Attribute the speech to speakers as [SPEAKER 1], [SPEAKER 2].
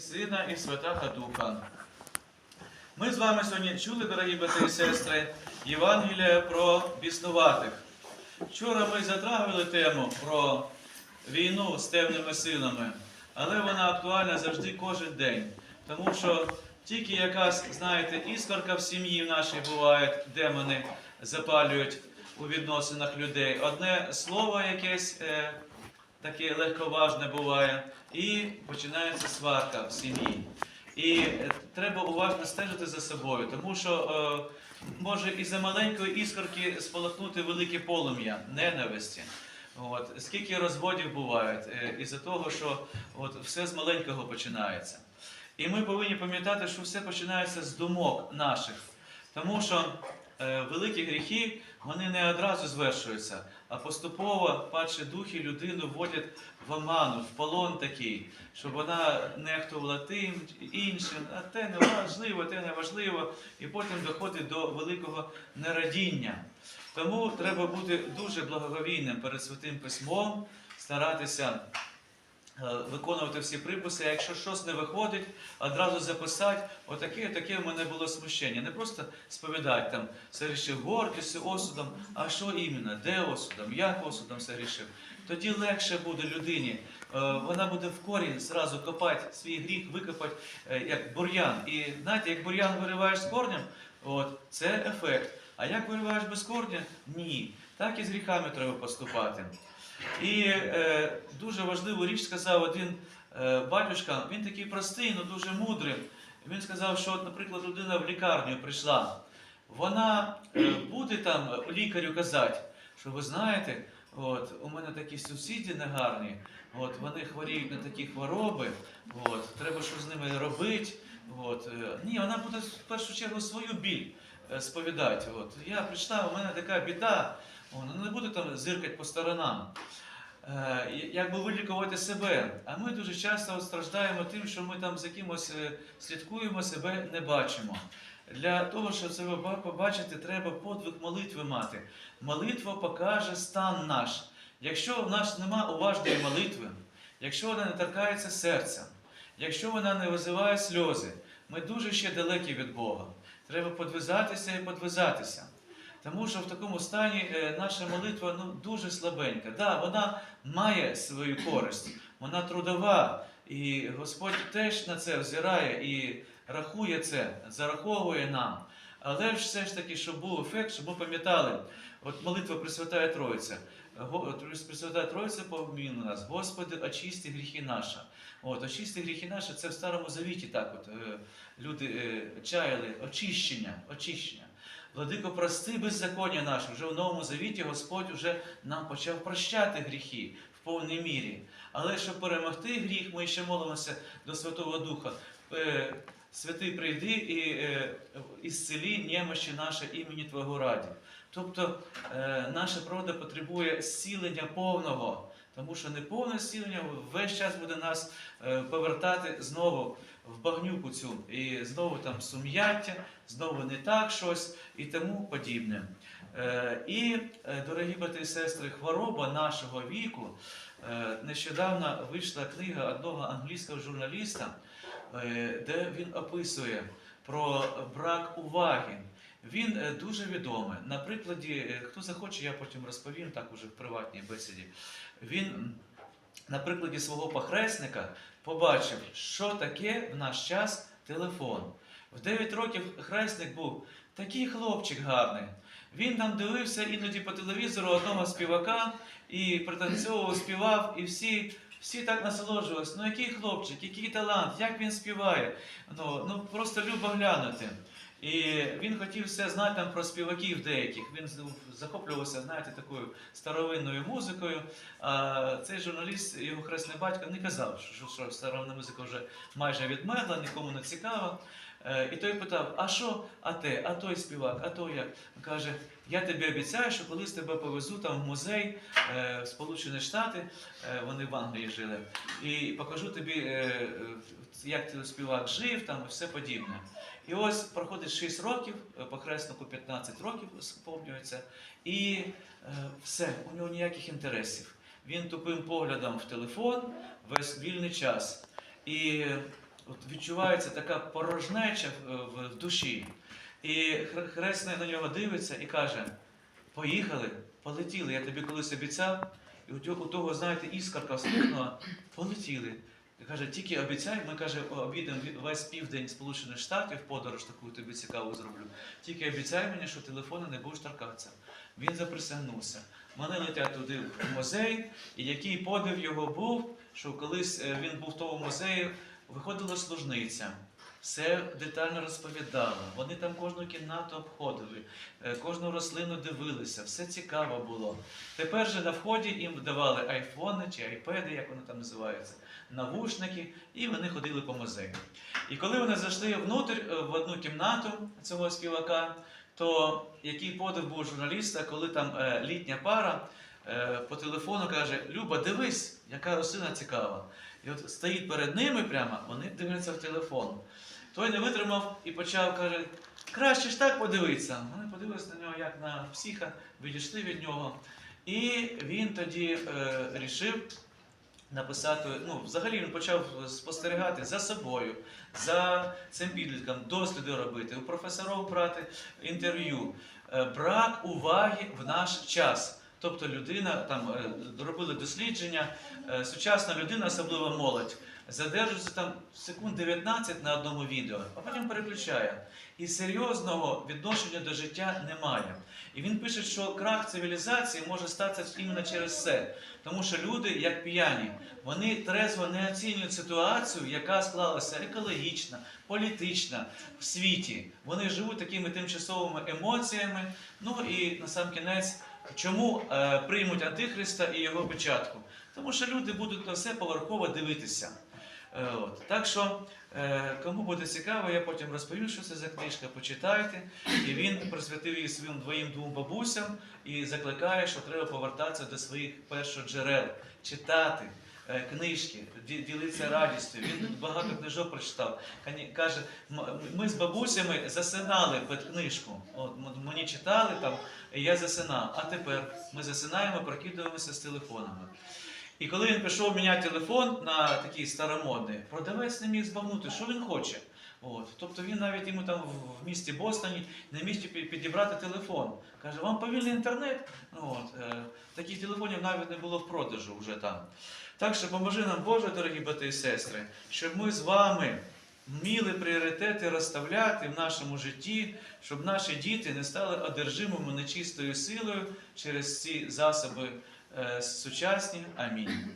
[SPEAKER 1] Сина і Святаха Духа. Ми з вами сьогодні чули, дорогі брати і сестри, Євангелія про біснуватих. Вчора ми затрагивали тему про війну з темними силами, але вона актуальна завжди кожен день. Тому що тільки якась, знаєте, іскорка в сім'ї в нашій буває, демони запалюють у відносинах людей. Одне слово якесь е, таке легковажне буває, і починається сварка в сім'ї. І е, треба уважно стежити за собою, тому що е, може із за маленької іскорки спалахнути велике полум'я ненависті. От. Скільки розводів бувають е, із-за того, що от, все з маленького починається. І ми повинні пам'ятати, що все починається з думок наших. Тому що великі гріхи вони не одразу звершуються, а поступово падші духи людину вводять в оману, в полон такий, щоб вона нехтувала тим іншим, а те не важливо, те не важливо, і потім доходить до великого нерадіння. Тому треба бути дуже благоговійним перед святим письмом, старатися е, виконувати всі приписи. А якщо щось не виходить, одразу записати, отаке, таке в мене було смущення. Не просто сповідати там, согрішив гордістю, осудом, а що іменно, де осудом, як осудом согрішив. Тоді легше буде людині. Е, Вона буде в корінь зразу копати свій гріх, викопати е, як бур'ян. І знаєте, як бур'ян вириваєш з корнем, от, це ефект. А як вириваєш без корня? Ні. Так і з гріхами треба поступати. І е, дуже важливу річ сказав один е, батюшка, він такий простий, але дуже мудрий. Він сказав, що, от, наприклад, людина в лікарню прийшла, вона е, буде там лікарю казати, що ви знаєте, от, у мене такі сусіди негарні, от, вони хворіють на такі хвороби, от, треба що з ними робити. От, е, ні, вона буде в першу чергу свою біль е, сповідати. От, я прийшла, у мене така біда, вона не буде там зиркати по сторонам. Е, як би вилікувати себе. А ми дуже часто страждаємо тим, що ми там за кимось е, слідкуємо, себе не бачимо. Для того, щоб себе побачити, треба подвиг молитви мати. Молитва покаже стан наш. Якщо в нас нема уважної молитви, якщо вона не торкається серця, якщо вона не визиває сльози, ми дуже ще далекі від Бога. Треба подвизатися і подвизатися. Тому що в такому стані е, наша молитва ну, дуже слабенька. Да, вона має свою користь, вона трудова, і Господь теж на це взирає і рахує це, зараховує нам. Але ж все ж таки, щоб був ефект, щоб ми пам'ятали, от молитва Пресвятая Троїця. Пресвятая Троїця поміну нас, Господи, очисти гріхи наші. От, очисти гріхи наші, це в Старому Завіті так от е, люди е, чаяли очищення, очищення. Владико, прости беззаконня наше. Вже в Новому Завіті Господь вже нам почав прощати гріхи в повній мірі. Але щоб перемогти гріх, ми ще молимося до Святого Духа. Е, Святий прийди і е, ісцелі немощі наше імені Твого раді. Тобто е, наша природа потребує зцілення повного, тому що неповне зцілення весь час буде нас е, повертати знову в багнюку цю, і знову там сум'яття, знову не так щось і тому подібне. Е, І, е, дорогі брати і сестри, хвороба нашого віку. Нещодавно вийшла книга одного англійського журналіста, де він описує про брак уваги. Він е, дуже відомий. На прикладі, е, хто захоче, я потім розповім так уже в приватній бесіді. Він на прикладі свого похресника побачив, що таке в наш час телефон. В 9 років хресник був такий хлопчик гарний. Він там дивився іноді по телевізору одного співака і пританцьовував, співав, і всі, всі так насолоджувалися. Ну який хлопчик, який талант, як він співає. Ну, ну просто любо глянути. І він хотів все знати там про співаків деяких. Він захоплювався, знаєте, такою старовинною музикою. А цей журналіст, його хресний батько, не казав, що, що старовинна музика вже майже відмерла, нікому не цікава. Е, І той питав: а що, а те, а той співак, а то як? Каже, я тобі обіцяю, що колись тебе повезу там в музей е, в Сполучені Штати, е, вони в Англії жили, і покажу тобі, як ти співак жив, там і все подібне. І ось проходить 6 років, е, похреснику 15 років сповнюється, і все, у нього ніяких інтересів. Він тупим поглядом в телефон весь вільний час. І от відчувається така порожнеча в, душі. І хр- хресний на нього дивиться і каже: Поїхали, полетіли. Я тобі колись обіцяв, і у того знаєте, іскорка вспихнула, полетіли. І каже, тільки обіцяй, ми каже, обійдемо весь південь Сполучених Штатів, подорож таку тобі цікаву зроблю. Тільки обіцяй мені, що телефону не будеш торкатися. Він заприсягнувся. Вони летять туди в музей, і який подив його був, що колись е, він був в тому музеї, виходила служниця. Все детально розповідала. Вони там кожну кімнату обходили, е, кожну рослину дивилися, все цікаво було. Тепер же на вході їм давали айфони чи айпеди, як вони там називаються, навушники, і вони ходили по музею. І коли вони зайшли внутрь е, в одну кімнату цього співака, то який подив був журналіста, коли там е, літня пара по телефону каже: Люба, дивись, яка рослина цікава. І от стоїть перед ними прямо, вони дивляться в телефон. Той не витримав і почав каже, краще ж так подивитися. Вони подивилися на нього як на психа, відійшли від нього. І він тоді е, написати, ну, взагалі він почав спостерігати за собою, за цим підлітком, досліди робити, у професорів брати інтерв'ю. Е, Брак уваги в наш час. Тобто людина там е, робили дослідження, е, сучасна людина, особливо молодь, задержується там секунд 19 на одному відео, а потім переключає. І серйозного відношення до життя немає. І він пише, що крах цивілізації може статися іменно через це. Тому що люди, як п'яні, вони трезво не оцінюють ситуацію, яка склалася екологічна, політична в світі. Вони живуть такими тимчасовими емоціями. Ну і на сам кінець, чому е, приймуть Антихриста і його печатку? Тому що люди будуть на все поверхово дивитися. Е, От. Так що, е, кому буде цікаво, я потім розповім, що це за книжка, почитайте. І він присвятив її своїм двоїм двом бабусям і закликає, що треба повертатися до своїх першоджерел, читати. Е, Книжки, ді- ділитися радістю. Він багато книжок прочитав. Каже, ми з бабусями засинали під книжку. От мені читали там, і я засинав. А тепер ми засинаємо, прокидуємося з телефонами. І коли він пішов міняти телефон на такий старомодний, продавець не міг збагнути, що він хоче. От. Тобто він навіть йому там в- місті Бостоні не міг підібрати телефон. Каже, вам повільний інтернет? От, е, таких телефонів навіть не було в продажу вже там. Так що поможи нам, Боже, дорогі брати і сестри, щоб ми з вами вміли пріоритети розставляти в нашому житті, щоб наші діти не стали одержимими нечистою силою через ці засоби е, сучасні. Амінь.